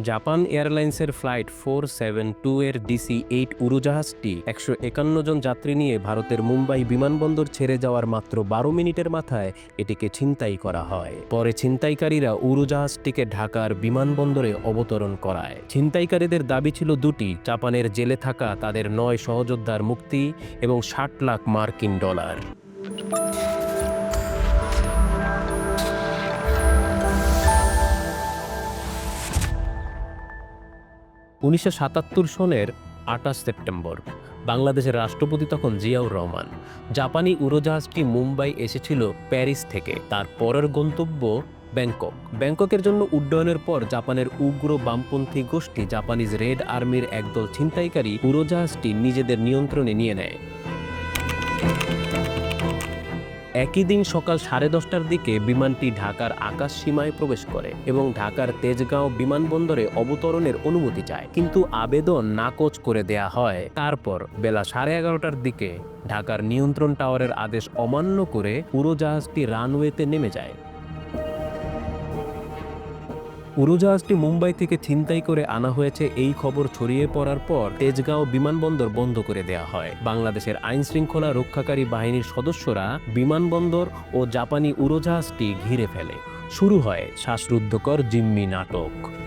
Japan এয়ারলাইন্সের flight four seven two এর DC eight উড়োজাহাজটি একশো একান্ন জন যাত্রী নিয়ে ভারতের মুম্বাই বিমানবন্দর ছেড়ে যাওয়ার মাত্র বারো মিনিটের মাথায় এটিকে ছিনতাই করা হয়। পরে ছিনতাইকারীরা উড়োজাহাজটিকে ঢাকার বিমানবন্দরে অবতরণ করায়। ছিনতাইকারীদের দাবি ছিল দুটি, জাপানের জেলে থাকা তাদের নয় সহযোদ্ধার মুক্তি এবং ষাট লাখ মার্কিন ডলার। উনিশশো সাতাত্তর সনের আঠাশ সেপ্টেম্বর, বাংলাদেশের রাষ্ট্রপতি তখন জিয়াউর রহমান। জাপানি উড়োজাহাজটি মুম্বাই এসেছিল প্যারিস থেকে। তার পরের গন্তব্য ব্যাংকক। ব্যাংককের জন্য উড্ডয়নের পর জাপানের উগ্র বামপন্থী গোষ্ঠী জাপানিজ রেড আর্মির একদল ছিনতাইকারী উড়োজাহাজটি নিজেদের নিয়ন্ত্রণে নিয়ে নেয়। একই দিন সকাল সাড়ে দশটার দিকে বিমানটি ঢাকার আকাশ সীমায় প্রবেশ করে এবং ঢাকার তেজগাঁও বিমানবন্দরে অবতরণের অনুমতি চায়। কিন্তু আবেদন নাকচ করে দেয়া হয়। তারপর বেলা সাড়ে এগারোটার দিকে ঢাকার নিয়ন্ত্রণ টাওয়ারের আদেশ অমান্য করে উড়োজাহাজটি রানওয়েতে নেমে যায়। উড়োজাহাজটি মুম্বাই থেকে ছিনতাই করে আনা হয়েছে এই খবর ছড়িয়ে পড়ার পর তেজগাঁও বিমানবন্দর বন্ধ করে দেয়া হয়। বাংলাদেশের আইন শৃঙ্খলা রক্ষাকারী বাহিনীর সদস্যরা বিমানবন্দর ও জাপানি উড়োজাহাজটি ঘিরে ফেলে। শুরু হয় শ্বাসরুদ্ধকর জিম্মি নাটক।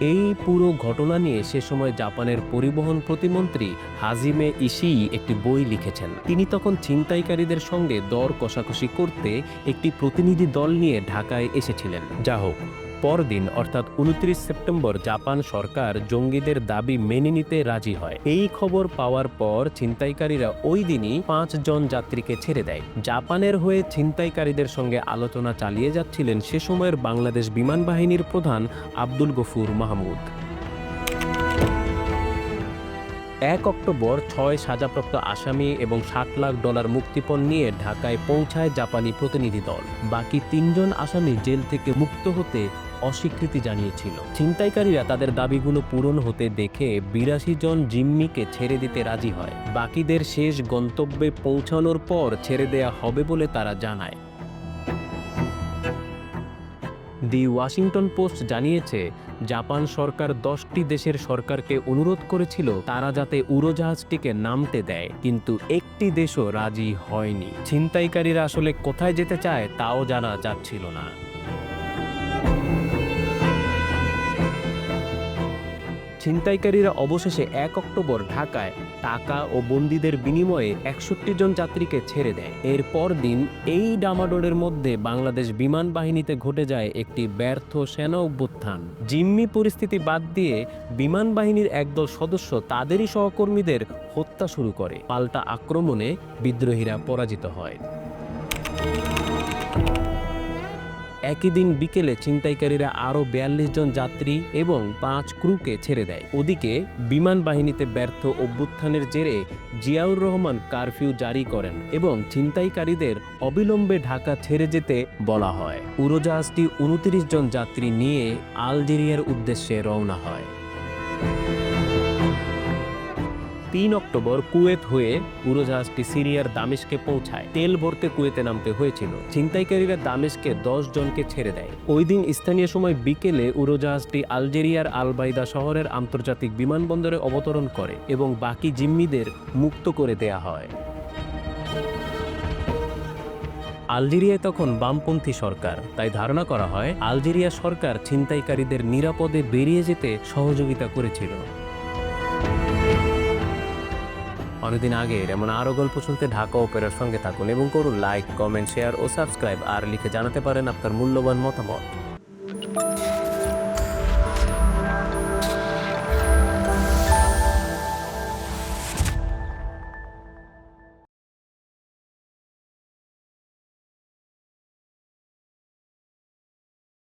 এই পুরো ঘটনা নিয়ে সে সময় জাপানের পরিবহন প্রতিমন্ত্রী হাজিমে ইসিই একটি বই লিখেছেন। তিনি তখন ছিনতাইকারীদের সঙ্গে দর কষাকষি করতে একটি প্রতিনিধি দল নিয়ে ঢাকায় এসেছিলেন। যা হোক পরদিন, অর্থাৎ উনত্রিশ সেপ্টেম্বর, জাপান সরকার জঙ্গিদের দাবি মেনে নিতে রাজি হয়। এই খবর পাওয়ার পর ছিনতাইকারীরা ওই দিনই পাঁচ জন যাত্রীকে ছেড়ে দেয়। জাপানের হয়ে ছিনতাইকারীদের সঙ্গে আলোচনা চালিয়ে যাচ্ছিলেন সে সময়ের বাংলাদেশ বিমান বাহিনীর প্রধান আব্দুল গফুর মাহমুদ। এক অক্টোবর, ছয় সাজাপ্রাপ্ত আসামি এবং ষাট লাখ ডলার মুক্তিপণ নিয়ে ঢাকায় পৌঁছায় জাপানি প্রতিনিধি দল। বাকি তিনজন আসামি জেল থেকে মুক্ত হতে অস্বীকৃতি জানিয়েছিল। ছিনতাইকারীরা তাদের দাবিগুলো পূরণ হতে দেখে বিরাশি জন জিম্মিকে ছেড়ে দিতে রাজি হয়। বাকিদের শেষ গন্তব্যে পৌঁছানোর পর ছেড়ে দেয়া হবে বলে তারা জানায়। দি ওয়াশিংটন পোস্ট জানিয়েছে, জাপান সরকার দশটি দেশের সরকারকে অনুরোধ করেছিল, তারা যাতে উড়োজাহাজটিকে নামতে দেয়, কিন্তু একটি দেশও রাজি হয়নি। ছিনতাইকারীরা আসলে কোথায় যেতে চায়, তাও জানা যাচ্ছিল না। ছিনতাইকারীরা অবশেষে এক অক্টোবর ঢাকায় টাকা ও বন্দীদের বিনিময়ে একষট্টি জন যাত্রীকে ছেড়ে দেয়। এর দিন এই ডামাডোলের মধ্যে বাংলাদেশ বিমান বাহিনীতে ঘটে যায় একটি ব্যর্থ সেনা অভ্যুত্থান। জিম্মি পরিস্থিতি বাদ দিয়ে বিমান বাহিনীর একদল সদস্য তাদেরই সহকর্মীদের হত্যা শুরু করে। পাল্টা আক্রমণে বিদ্রোহীরা পরাজিত হয়। একই দিন বিকেলে ছিনতাইকারীরা আরও বিয়াল্লিশ জন যাত্রী এবং পাঁচ ক্রুকে ছেড়ে দেয়। ওদিকে বিমান বাহিনীতে ব্যর্থ অভ্যুত্থানের জেরে জিয়াউর রহমান কারফিউ জারি করেন এবং ছিনতাইকারীদের অবিলম্বে ঢাকা ছেড়ে যেতে বলা হয়। উড়োজাহাজটি উনত্রিশ জন যাত্রী নিয়ে আলজেরিয়ার উদ্দেশ্যে রওনা হয়। তিন অক্টোবর কুয়েত হয়ে উড়োজাহাজটি সিরিয়ার দামেশকে পৌঁছায়। তেল ভরতে কুয়েতে নামতে হয়েছিল। ছিনতাইকারীরা দামেশকে দশ জনকে ছেড়ে দেয়। ওই দিন স্থানীয় সময় বিকেলে উড়োজাহাজটি আলজেরিয়ার আলবাইদা শহরের আন্তর্জাতিক বিমানবন্দরে অবতরণ করে এবং বাকি জিম্মিদের মুক্ত করে দেয়া হয়। আলজেরিয়ায় তখন বামপন্থী সরকার, তাই ধারণা করা হয় আলজেরিয়া সরকার ছিনতাইকারীদের নিরাপদে বেরিয়ে যেতে সহযোগিতা করেছিল। অনেকদিন আগে এমন আরও গল্প শুনতে ঢাকা ওপেরার সঙ্গে থাকুন এবং করুন লাইক কমেন্ট শেয়ার ও সাবস্ক্রাইব আর লিখে জানাতে পারেন আপনার মূল্যবান মতামত।